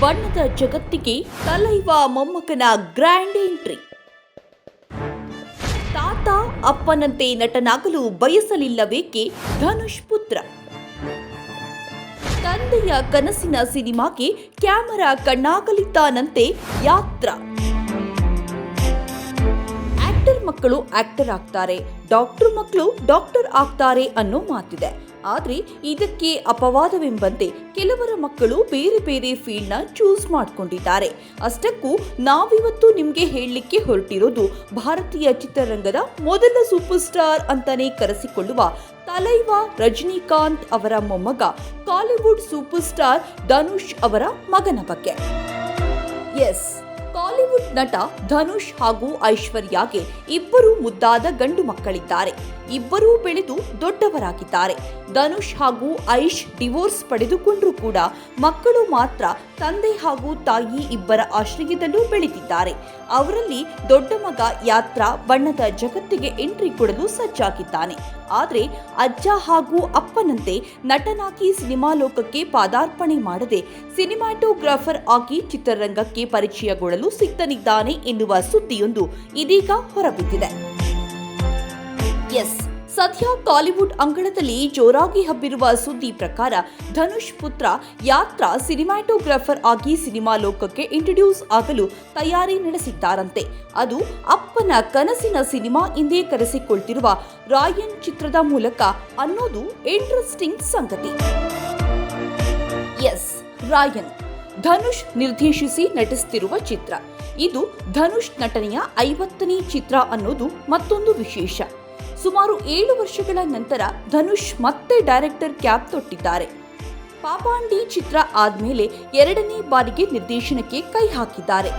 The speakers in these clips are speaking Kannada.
ಬಣ್ಣದ ಜಗತ್ತಿಗೆ ತಲೈವ ಮೊಮ್ಮಕನ ಗ್ರ್ಯಾಂಡ್ ಎಂಟ್ರಿ ತಾತ ಅಪ್ಪನಂತೆ ನಟನಾಗಲು ಬಯಸಲಿಲ್ಲವೇಕೆ ಧನುಷ್ ಪುತ್ರ? ತಂದೆಯ ಕನಸಿನ ಸಿನಿಮಾಗೆ ಕ್ಯಾಮರಾ ಕಣ್ಣಾಗಲಿದ್ದಾನಂತೆ ಯಾತ್ರ? ಮಕ್ಕಳು ಆಕ್ಟರ್ ಆಗ್ತಾರೆ, ಡಾಕ್ಟರ್ ಮಕ್ಕಳು ಡಾಕ್ಟರ್ ಆಗ್ತಾರೆ ಅನ್ನೋ ಮಾತಿದೆ. ಆದ್ರೆ ಇದಕ್ಕೆ ಅಪವಾದವೆಂಬಂತೆ ಕೆಲವರ ಮಕ್ಕಳು ಬೇರೆ ಬೇರೆ ಫೀಲ್ಡ್ನ ಚೂಸ್ ಮಾಡ್ಕೊಂಡಿದ್ದಾರೆ. ಅಷ್ಟಕ್ಕೂ ನಾವಿವತ್ತು ನಿಮಗೆ ಹೇಳಲಿಕ್ಕೆ ಹೊರಟಿರೋದು ಭಾರತೀಯ ಚಿತ್ರರಂಗದ ಮೊದಲ ಸೂಪರ್ ಸ್ಟಾರ್ ಅಂತಾನೆ ಕರೆಸಿಕೊಳ್ಳುವ ತಲೈವ ರಜನಿಕಾಂತ್ ಅವರ ಮೊಮ್ಮಗ, ಕಾಲಿವುಡ್ ಸೂಪರ್ ಸ್ಟಾರ್ ಧನುಷ್ ಅವರ ಮಗನ ಬಗ್ಗೆ. ಎಸ್ ಕಾಲಿವುಡ್ ನಟ ಧನುಷ್ ಹಾಗೂ ಐಶ್ವರ್ಯಾಗೆ ಇಬ್ಬರು ಮುದ್ದಾದ ಗಂಡು ಮಕ್ಕಳಿದ್ದಾರೆ. ಇಬ್ಬರೂ ಬೆಳೆದು ದೊಡ್ಡವರಾಗಿದ್ದಾರೆ. ಧನುಷ್ ಹಾಗೂ ಐಶ್ ಡಿವೋರ್ಸ್ ಪಡೆದುಕೊಂಡ್ರೂ ಕೂಡ ಮಕ್ಕಳು ಮಾತ್ರ ತಂದೆ ಹಾಗೂ ತಾಯಿ ಇಬ್ಬರ ಆಶ್ರಯದಲ್ಲೂ ಬೆಳೆದಿದ್ದಾರೆ. ಅವರಲ್ಲಿ ದೊಡ್ಡ ಮಗ ಯಾತ್ರ ಬಣ್ಣದ ಜಗತ್ತಿಗೆ ಎಂಟ್ರಿ ಕೊಡಲು ಸಜ್ಜಾಗಿದ್ದಾನೆ. ಆದರೆ ಅಜ್ಜ ಹಾಗೂ ಅಪ್ಪನಂತೆ ನಟನಾಗಿ ಸಿನಿಮಾ ಲೋಕಕ್ಕೆ ಪಾದಾರ್ಪಣೆ ಮಾಡದೆ ಸಿನಿಮಾಟೋಗ್ರಾಫರ್ ಆಗಿ ಚಿತ್ರರಂಗಕ್ಕೆ ಪರಿಚಯಗೊಳ್ಳಲು ಸಿದ್ಧನಿದ್ದಾನೆ ಎನ್ನುವ ಸುದ್ದಿಯೊಂದು ಇದೀಗ ಹೊರಬಿದ್ದಿದೆ. ಎಸ್, ಸದ್ಯ ಕಾಲಿವುಡ್ ಅಂಗಳದಲ್ಲಿ ಜೋರಾಗಿ ಹಬ್ಬಿರುವ ಸುದ್ದಿ ಪ್ರಕಾರ ಧನುಷ್ ಪುತ್ರ ಯಾತ್ರಾ ಸಿನಿಮಾಟೋಗ್ರಾಫರ್ ಆಗಿ ಸಿನಿಮಾ ಲೋಕಕ್ಕೆ ಇಂಟ್ರೊಡ್ಯೂಸ್ ಆಗಲು ತಯಾರಿ ನಡೆಸಿದ್ದಾರಂತೆ. ಅದು ಅಪ್ಪನ ಕನಸಿನ ಸಿನಿಮಾ ಎಂದೇ ಕರೆಸಿಕೊಳ್ತಿರುವ ರಾಯನ್ ಚಿತ್ರದ ಮೂಲಕ ಅನ್ನೋದು ಇಂಟ್ರೆಸ್ಟಿಂಗ್ ಸಂಗತಿ. ಎಸ್, ರಾಯನ್, ಧನುಷ್ ನಿರ್ದೇಶಿಸಿ ನಟಿಸುತ್ತಿರುವ ಚಿತ್ರ. ಇದು ಧನುಷ್ ನಟನೆಯ ಐವತ್ತನೇ ಚಿತ್ರ ಅನ್ನೋದು ಮತ್ತೊಂದು ವಿಶೇಷ. ಸುಮಾರು ಏಳು ವರ್ಷಗಳ ನಂತರ ಧನುಷ್ ಮತ್ತೆ ಡೈರೆಕ್ಟರ್ ಕ್ಯಾಪ್ ತೊಟ್ಟಿದ್ದಾರೆ. ಪಾಪಾಂಡಿ ಚಿತ್ರ ಆದ್ಮೇಲೆ ಎರಡನೇ ಬಾರಿಗೆ ನಿರ್ದೇಶನಕ್ಕೆ ಕೈ ಹಾಕಿದ್ದಾರೆ.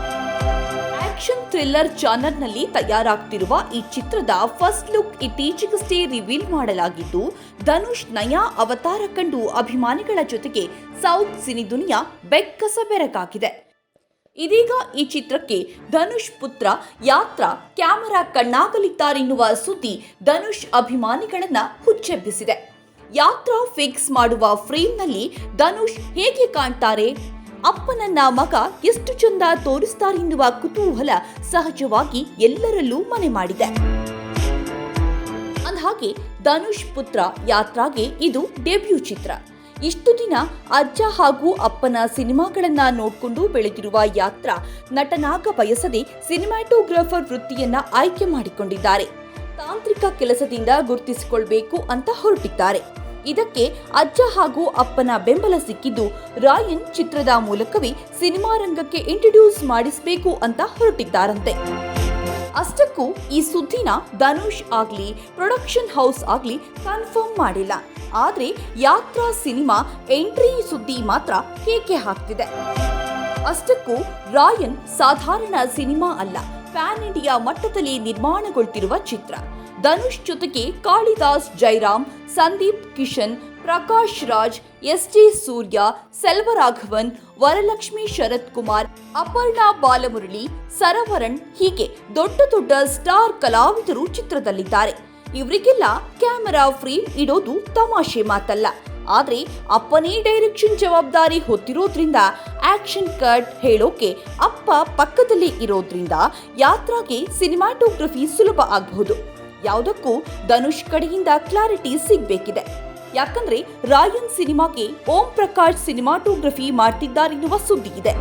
ಆಕ್ಷನ್ ಥ್ರಿಲ್ಲರ್ ಚಾನಲ್ನಲ್ಲಿ ತಯಾರಾಗ್ತಿರುವ ಈ ಚಿತ್ರದ ಫಸ್ಟ್ ಲುಕ್ ಇತ್ತೀಚೆಗಷ್ಟೇ ರಿವೀಲ್ ಮಾಡಲಾಗಿದ್ದು, ಧನುಷ್ ನಯಾ ಅವತಾರ ಕಂಡು ಅಭಿಮಾನಿಗಳ ಜೊತೆಗೆ ಸೌತ್ ಸಿನಿ ದುನಿಯಾ ಬೆಕ್ಕಸ ಬೆರಗಾಗಿದೆ ಇದೀಗ ಈ ಚಿತ್ರಕ್ಕೆ ಧನುಷ್ ಪುತ್ರ ಯಾತ್ರಾ ಕ್ಯಾಮರಾ ಕಣ್ಣಾಗಲಿದ್ದಾರೆನ್ನುವ ಸುದ್ದಿ ಧನುಷ್ ಅಭಿಮಾನಿಗಳನ್ನ ಹುಚ್ಚೆಬ್ಬಿಸಿದೆ. ಯಾತ್ರಾ ಫಿಕ್ಸ್ ಮಾಡುವ ಫ್ರೇಮ್ನಲ್ಲಿ ಧನುಷ್ ಹೇಗೆ ಕಾಣ್ತಾರೆ? ಅಪ್ಪನನ್ನ ಮಗ ಎಷ್ಟು ಚಂದ ತೋರಿಸ್ತಾರೆನ್ನುವ ಕುತೂಹಲ ಸಹಜವಾಗಿ ಎಲ್ಲರಲ್ಲೂ ಮನೆ ಮಾಡಿದೆ. ಅಂದಹಾಗೆ ಧನುಷ್ ಪುತ್ರ ಯಾತ್ರಾಗೆ ಇದು ಡೆಬ್ಯೂ ಚಿತ್ರ. ಇಷ್ಟು ದಿನ ಅಜ್ಜ ಹಾಗೂ ಅಪ್ಪನ ಸಿನಿಮಾಗಳನ್ನ ನೋಡಿಕೊಂಡು ಬೆಳೆದಿರುವ ಯಾತ್ರ. ನಟನಾಗ ಬಯಸದೆ ಸಿನಿಮಾಟೋಗ್ರಾಫರ್ ವೃತ್ತಿಯನ್ನ ಆಯ್ಕೆ ಮಾಡಿಕೊಂಡಿದ್ದಾರೆ. ತಾಂತ್ರಿಕ ಕೆಲಸದಿಂದ ಗುರುತಿಸಿಕೊಳ್ಬೇಕು ಅಂತ ಹೊರಟಿದ್ದಾರೆ. ಇದಕ್ಕೆ ಅಜ್ಜ ಹಾಗೂ ಅಪ್ಪನ ಬೆಂಬಲ ಸಿಕ್ಕಿದ್ದು ರಾಯನ್ ಚಿತ್ರದ ಮೂಲಕವೇ ಸಿನಿಮಾ ರಂಗಕ್ಕೆ ಇಂಟ್ರೊಡ್ಯೂಸ್ ಮಾಡಿಸಬೇಕು ಅಂತ ಹೊರಟಿದ್ದಾರಂತೆ. ಅಷ್ಟಕ್ಕೂ ಈ ಸುದ್ದಿನ ಧನುಷ್ ಆಗ್ಲಿ ಪ್ರೊಡಕ್ಷನ್ ಹೌಸ್ ಆಗ್ಲಿ ಕನ್ಫರ್ಮ್ ಮಾಡಿಲ್ಲ. ಆದ್ರೆ ಯಾತ್ರಾ ಸಿನಿಮಾ ಎಂಟ್ರಿ ಸುದ್ದಿ ಮಾತ್ರ ಕೇಕೆ ಹಾಕ್ತಿದೆ. ಅಷ್ಟಕ್ಕೂ ರಾಯನ್ ಸಾಧಾರಣ ಸಿನಿಮಾ ಅಲ್ಲ ಪ್ಯಾನ್ ಇಂಡಿಯಾ ಮಟ್ಟದಲ್ಲಿ ನಿರ್ಮಾಣಗೊಳ್ತಿರುವ ಚಿತ್ರ. ಧನುಷ್ ಜೊತೆಗೆ ಕಾಳಿದಾಸ್ ಜೈರಾಮ್, ಸಂದೀಪ್ ಕಿಶನ್ ಪ್ರಕಾಶ್ ರಾಜ್, ಎಸ್ ಜಿ ಸೂರ್ಯ, ಸೆಲ್ವರಾಘವನ್, ವರಲಕ್ಷ್ಮಿ ಶರತ್ ಕುಮಾರ್, ಅಪರ್ಣಾ ಬಾಲಮುರಳಿ ಸರವರಣ್ ಹೀಗೆ ದೊಡ್ಡ ದೊಡ್ಡ ಸ್ಟಾರ್ ಕಲಾವಿದರು ಚಿತ್ರದಲ್ಲಿದ್ದಾರೆ. ಇವರಿಗೆಲ್ಲ ಕ್ಯಾಮೆರಾ ಫ್ರೇಮ್ ಇಡೋದು ತಮಾಷೆ ಮಾತಲ್ಲ. ಆದ್ರೆ ಅಪ್ಪನೇ ಡೈರೆಕ್ಷನ್ ಜವಾಬ್ದಾರಿ ಹೊತ್ತಿರೋದ್ರಿಂದ ಆಕ್ಷನ್ ಕಟ್ ಹೇಳೋಕೆ ಅಪ್ಪ ಪಕ್ಕದಲ್ಲಿ ಇರೋದ್ರಿಂದ ಯಾತ್ರಾಗೆ ಸಿನಿಮಾಟೋಗ್ರಫಿ ಸುಲಭ ಆಗಬಹುದು. ಯಾವುದಕ್ಕೂ ಧನುಷ್ ಕಡೆಯಿಂದ ಕ್ಲಾರಿಟಿ ಸಿಗ್ಬೇಕಿದೆ. ಯಾಕಂದ್ರೆ ರಾಯನ್ ಸಿನಿಮಾಗೆ ಓಂ ಪ್ರಕಾಶ್ ಸಿನಿಮಾಟೋಗ್ರಫಿ ಮಾಡ್ತಿದ್ದಾರೆನ್ನುವ ಸುದ್ದಿ ಇದೆ.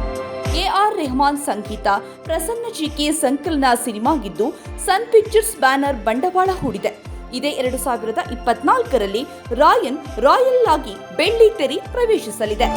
ಎ ಆರ್ ರೆಹಮಾನ್ ಸಂಗೀತ ಪ್ರಸನ್ನ ಜಿಕೆ ಸಂಕಲನ ಸಿನಿಮಾಗಿದ್ದು ಸನ್ ಪಿಕ್ಚರ್ಸ್ ಬ್ಯಾನರ್ ಬಂಡವಾಳ ಹೂಡಿದೆ. ಇದೇ ಎರಡು ಸಾವಿರದ ಇಪ್ಪತ್ನಾಲ್ಕರಲ್ಲಿ ರಾಯನ್ ರಾಯಲ್ ಆಗಿ ಬೆಳ್ಳಿ ತೆರೆ ಪ್ರವೇಶಿಸಲಿದೆ.